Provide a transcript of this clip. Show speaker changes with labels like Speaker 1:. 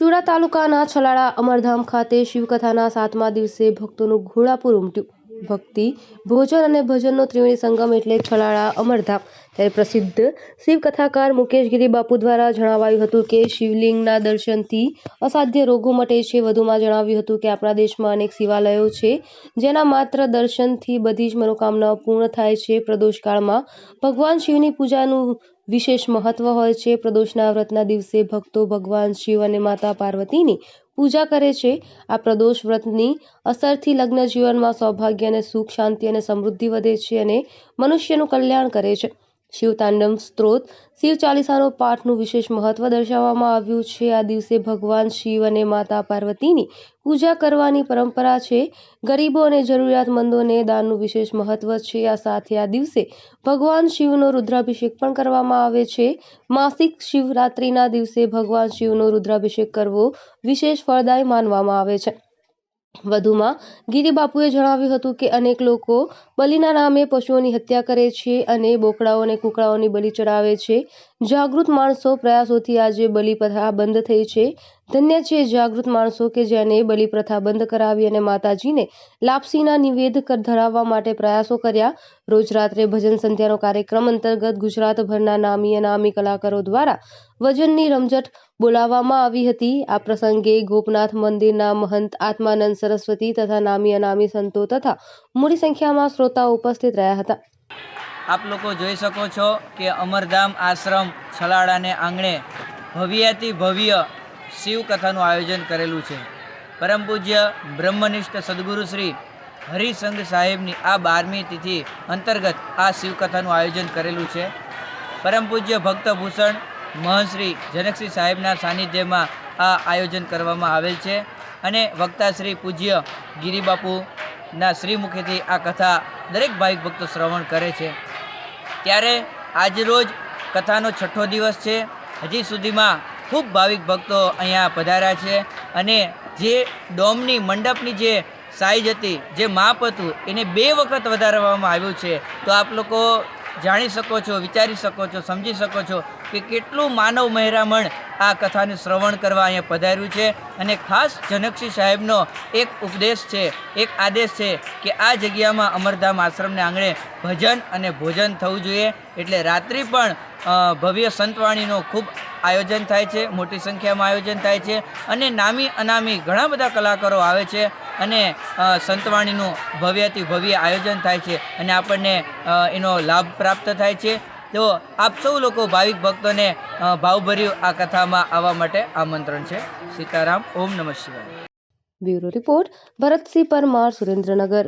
Speaker 1: બોટાદ તાલુકાના છલાળા અમરધામ ખાતે શિવકથાના સાતમા દિવસે ભક્તોનું ઘોડાપુર ઉમટ્યું. ભક્તિ, ભોજન અને ભજનનો ત્રિવેણી સંગમ એટલે છલાળા, અમરધામ. ત્યારે પ્રસિદ્ધ શિવકથાકાર મુકેશ ગિરી બાપુ દ્વારા જણાવાયું હતું કે શિવલિંગના દર્શનથી અસાધ્ય રોગો મટે છે. વધુમાં જણાવ્યું હતું કે આપણા દેશમાં અનેક શિવાલયો છે, જેના માત્ર દર્શનથી બધી જ મનોકામનાઓ પૂર્ણ થાય છે. પ્રદોષકાળમાં ભગવાન શિવની પૂજાનું વિશેષ મહત્વ હોય છે. પ્રદોષના વ્રતના દિવસે ભક્તો ભગવાન શિવ અને માતા પાર્વતીની પૂજા કરે છે. આ પ્રદોષ વ્રતની અસરથી લગ્ન જીવનમાં સૌભાગ્ય અને સુખ, શાંતિ અને સમૃદ્ધિ વધે છે અને મનુષ્યનું કલ્યાણ કરે છે. શિવ તાંડવ સ્ત્રોત. શિવ ચાલીસાનો પાઠનું વિશેષ મહત્વ દર્શાવવામાં આવ્યું છે. આ દિવસે ભગવાન શિવ અને માતા પાર્વતીની પૂજા કરવાની પરંપરા છે. ગરીબો અને જરૂરિયાતમંદોને દાનનું વિશેષ મહત્વ છે. આ સાથે આ દિવસે ભગવાન શિવનો રુદ્રાભિષેક પણ કરવામાં આવે છે. માસિક શિવરાત્રિના દિવસે ભગવાન શિવનો રુદ્રાભિષેક કરવો વિશેષ ફળદાયી માનવામાં આવે છે. વધુમાં ગિરિબાપુએ જણાવ્યું હતું કે અનેક લોકો બલિના નામે પશુઓની હત્યા કરે છે અને બોકડાઓ અને કૂકડાઓની બલિ ચડાવે છે. જાગૃત માણસો પ્રયાસોથી આજે બલિપ્રથા બંધ થઈ છે. ધન્ય છે જાગૃત માણસો કે જેને બલિપ્રથા બંધ કરાવી અને માતાજીને લાપસીના નિવેદ ધરાવવા માટે પ્રયાસો કર્યા. રોજ રાત્રે ભજન સંધ્યાનો કાર્યક્રમ અંતર્ગત ગુજરાતભરના નામી અનામી કલાકારો દ્વારા વજનની રમઝટ બોલાવવામાં આવી હતી. આ પ્રસંગે ગોપનાથ મંદિરના મહંત આત્માનંદ સરસ્વતી તથા નામી અનામી સંતો તથા મોટી સંખ્યામાં શ્રોતાઓ ઉપસ્થિત રહ્યા હતા.
Speaker 2: આપ લોકો જોઈ શકો છો કે અમરધામ આશ્રમ છલાડાને આંગણે ભવ્યાતિ ભવ્ય શિવકથાનું આયોજન કરેલું છે. પરમ પૂજ્ય બ્રહ્મનિષ્ઠ સદગુરુ શ્રી હરિસંઘ સાહેબની આ બારમી તિથિ અંતર્ગત આ શિવકથાનું આયોજન કરેલું છે. પરમ પૂજ્ય ભક્તભૂષણ મહંશ્રી જનકશ્રી સાહેબના સાનિધ્યમાં આ આયોજન કરવામાં આવેલ છે અને વક્તા શ્રી પૂજ્ય ગિરિબાપુના શ્રીમુખેથી આ કથા દરેક ભાવિક ભક્તો શ્રવણ કરે છે. ત્યારે આજરોજ કથાનો છઠ્ઠો દિવસ છે. હજી સુધીમાં ખૂબ ભાવિક ભક્તો અહીંયા પધાર્યા છે અને જે ડોમની મંડપની જે સાઈઝ હતી, જે માપ હતું, એને બે વખત વધારવામાં આવ્યું છે. તો આપ લોકો જાણી શકો છો, વિચારી શકો છો, સમજી શકો છો કે કેટલું માનવ મહેરામણ આ કથાનું શ્રવણ કરવા અહીંયા પધાર્યું છે. અને ખાસ જનકસિંહ સાહેબનો એક ઉપદેશ છે, એક આદેશ છે કે આ જગ્યામાં અમરધામ આશ્રમને આંગણે ભજન અને ભોજન થવું જોઈએ. એટલે રાત્રિ પણ ભવ્ય સંતવાણીનો ખૂબ આયોજન થાય છે, મોટી સંખ્યામાં આયોજન થાય છે અને નામી અનામી ઘણા બધા કલાકારો આવે છે અને સંતવાણીનું ભવ્યથી ભવ્ય આયોજન થાય છે અને આપણને એનો લાભ પ્રાપ્ત થાય છે. તો આપ સૌ લોકો ભાવિક ભક્તોને ભાવભર્યું આ કથામાં આવવા માટે આમંત્રણ છે. સીતારામ, ઓમ નમઃ શિવાય.
Speaker 1: Bureau report, Bharatsinh Parmar, Surendranagar.